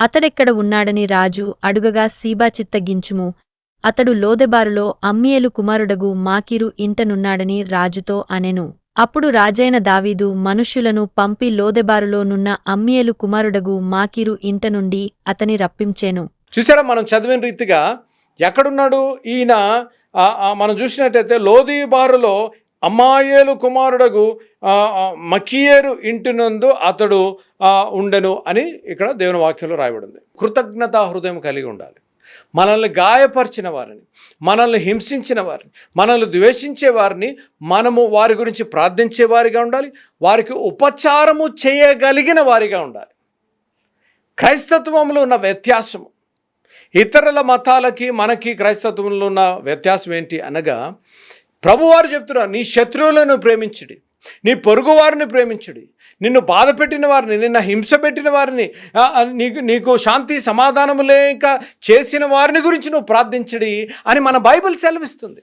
అతడెక్కడ ఉన్నాడని రాజు అడుగగా సీబా చిత్తగించుము అతడు లోదెబారులో అమ్మియేలు కుమారుడగు మాకీరు ఇంటనున్నాడని రాజుతో అనెను. అప్పుడు రాజైన దావీదు మనుష్యులను పంపి లోదెబారులో నున్న అమ్మియేలు కుమారుడగు మాకీరు ఇంట నుండి అతని రప్పించేను. చూసారా మనం చదివిన రీతిగా ఎక్కడున్నాడు? ఈయన మనం చూసినట్టయితే లోదీబారులో అమ్మాయేలు కుమారుడగు మకియేరు ఇంటినందు అతడు ఉండెను అని ఇక్కడ దేవుని వాక్యంలో రాయబడింది. కృతజ్ఞతా హృదయం కలిగి ఉండాలి. మనల్ని గాయపరిచిన వారిని మనల్ని హింసించిన వారిని మనల్ని ద్వేషించే వారిని మనము వారి గురించి ప్రార్థించే వారిగా ఉండాలి. వారికి ఉపచారము చేయగలిగిన వారిగా ఉండాలి. క్రైస్తత్వంలో ఉన్న వ్యత్యాసము ఇతరుల మతాలకి మనకి క్రైస్తత్వంలో ఉన్న వ్యత్యాసం ఏంటి అనగా ప్రభువారు చెప్తున్నారు నీ శత్రువులను ప్రేమించుడి. నీ పొరుగువారిని ప్రేమించుడి. నిన్ను బాధ పెట్టిన వారిని నిన్న హింస పెట్టిన వారిని నీకు నీకు శాంతి సమాధానము లేక చేసిన వారిని గురించి నువ్వు ప్రార్థించడి అని మన బైబిల్ సెలవిస్తుంది.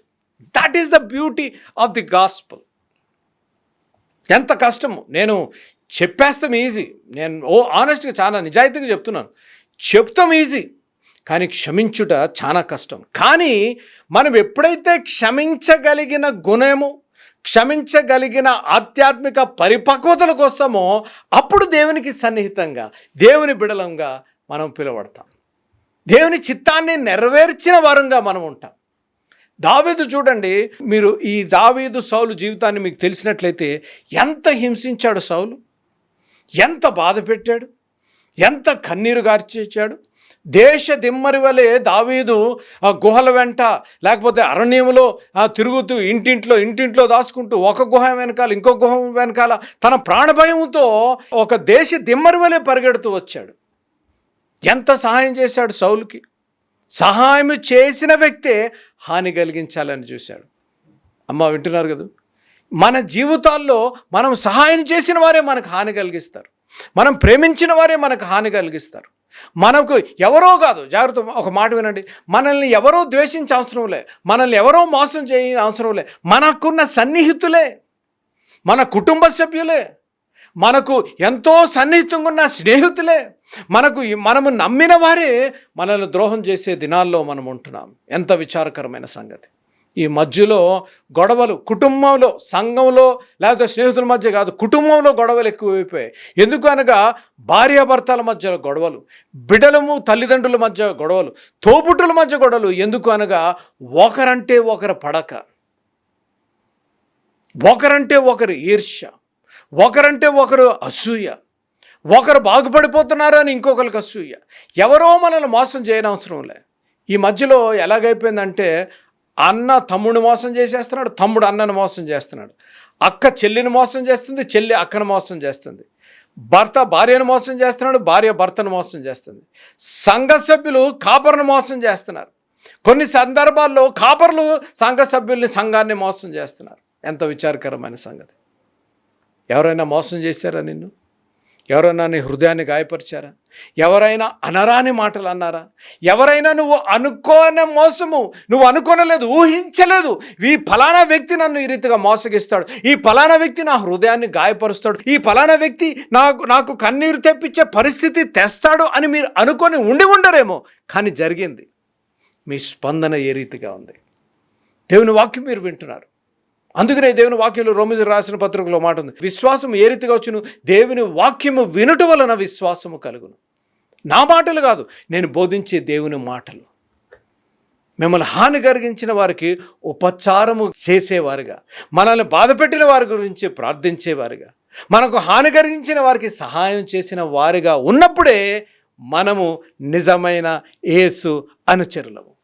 That is the beauty of the gospel ఎంత కష్టము. నేను చెప్పేస్తాం ఈజీ నేను ఓ ఆనెస్ట్గా చాలా నిజాయితీగా చెప్తున్నాను. చెప్తాం ఈజీ కానీ క్షమించుట చాలా కష్టం. కానీ మనం ఎప్పుడైతే క్షమించగలిగిన గుణము క్షమించగలిగిన ఆధ్యాత్మిక పరిపక్వతలకు వస్తామో అప్పుడు దేవునికి సన్నిహితంగా దేవుని బిడలంగా మనం పిలువడతాం దేవుని చిత్తాన్ని నెరవేర్చిన వారంగా మనం ఉంటాం. దావీదు చూడండి మీరు ఈ దావీదు సౌలు జీవితాన్ని మీకు తెలిసినట్లయితే ఎంత హింసించాడు సౌలు? ఎంత బాధ పెట్టాడు? ఎంత కన్నీరు గార్చేశాడు? దేశ దిమ్మరి వలె దావీదు ఆ గుహల వెంట లేకపోతే అరణ్యంలో తిరుగుతూ ఇంటింట్లో ఇంటింట్లో దాచుకుంటూ ఒక గుహ వెనకాల ఇంకో గుహ వెనకాల తన ప్రాణభయంతో ఒక దేశ దిమ్మరి వలె పరిగెడుతూ వచ్చాడు. ఎంత సహాయం చేశాడు సౌలుకి? సహాయం చేసిన వ్యక్తే హాని కలిగించాలని చూశాడు. అమ్మ వింటున్నారు కదా? మన జీవితాల్లో మనం సహాయం చేసిన వారే మనకు హాని కలిగిస్తారు. మనం ప్రేమించిన వారే మనకు హాని కలిగిస్తారు. మనకు ఎవరో కాదు జాగ్రత్త ఒక మాట వినండి. మనల్ని ఎవరో ద్వేషించే అవసరం లే. మనల్ని ఎవరో మోసం చేయ అవసరం లే. మనకున్న సన్నిహితులే. మన కుటుంబ సభ్యులే. మనకు ఎంతో సన్నిహితంగా ఉన్న స్నేహితులే. మనకు మనము నమ్మిన వారే మనల్ని ద్రోహం చేసే దినాల్లో మనం ఉంటున్నాం. ఎంత విచారకరమైన సంగతి. ఈ మధ్యలో గొడవలు కుటుంబంలో సంఘంలో లేకపోతే స్నేహితుల మధ్య కాదు కుటుంబంలో గొడవలు ఎక్కువైపోయాయి. ఎందుకు అనగా భార్యాభర్తల మధ్య గొడవలు బిడలము తల్లిదండ్రుల మధ్య గొడవలు తోబుట్టుల మధ్య గొడవలు ఎందుకు అనగా ఒకరంటే ఒకరు పడక ఒకరంటే ఒకరు ఈర్ష్య ఒకరంటే ఒకరు అసూయ ఒకరు బాగుపడిపోతున్నారు అని ఇంకొకరికి అసూయ. ఎవరో మనల్ని మోసం చేయనవసరం లే. ఈ మధ్యలో ఎలాగైపోయిందంటే అన్న తమ్ముడిని మోసం చేసేస్తున్నాడు తమ్ముడు అన్నను మోసం చేస్తున్నాడు. అక్క చెల్లిని మోసం చేస్తుంది చెల్లి అక్కను మోసం చేస్తుంది. భర్త భార్యను మోసం చేస్తున్నాడు భార్య భర్తను మోసం చేస్తుంది. సంఘ సభ్యులు కాపర్ను మోసం చేస్తున్నారు. కొన్ని సందర్భాల్లో కాపర్లు సంఘ సభ్యుల్ని సంఘాన్ని మోసం చేస్తున్నారు. ఎంత విచారకరమైన సంగతి. ఎవరైనా మోసం చేశారా నిన్ను? ఎవరైనా నీ హృదయాన్ని గాయపరిచారా? ఎవరైనా అనరాని మాటలు అన్నారా? ఎవరైనా నువ్వు అనుకోని మోసము నువ్వు అనుకోనలేదు ఊహించలేదు. ఈ ఫలానా వ్యక్తి నన్ను ఈ రీతిగా మోసగిస్తాడు. ఈ ఫలానా వ్యక్తి నా హృదయాన్ని గాయపరుస్తాడు. ఈ ఫలానా వ్యక్తి నాకు నాకు కన్నీరు తెప్పించే పరిస్థితి తెస్తాడు అని మీరు అనుకొని ఉండి ఉండరేమో. కానీ జరిగింది. మీ స్పందన ఏ రీతిగా ఉంది? దేవుని వాక్యం మీరు వింటున్నారు. అందుకనే దేవుని వాక్యంలో రోమిజు రాసిన పత్రికలో మాట ఉంది. విశ్వాసం ఏ రీతిగా వచ్చును? దేవుని వాక్యము వినుట వలన విశ్వాసము కలుగును. నా మాటలు కాదు నేను బోధించే దేవుని మాటలు. మిమ్మల్ని హాని కలిగించిన వారికి ఉపచారము చేసేవారుగా. మనల్ని బాధపెట్టిన వారి గురించి ప్రార్థించేవారుగా. మనకు హాని కలిగించిన వారికి సహాయం చేసిన వారిగా ఉన్నప్పుడే మనము నిజమైన యేసు అనుచరులము.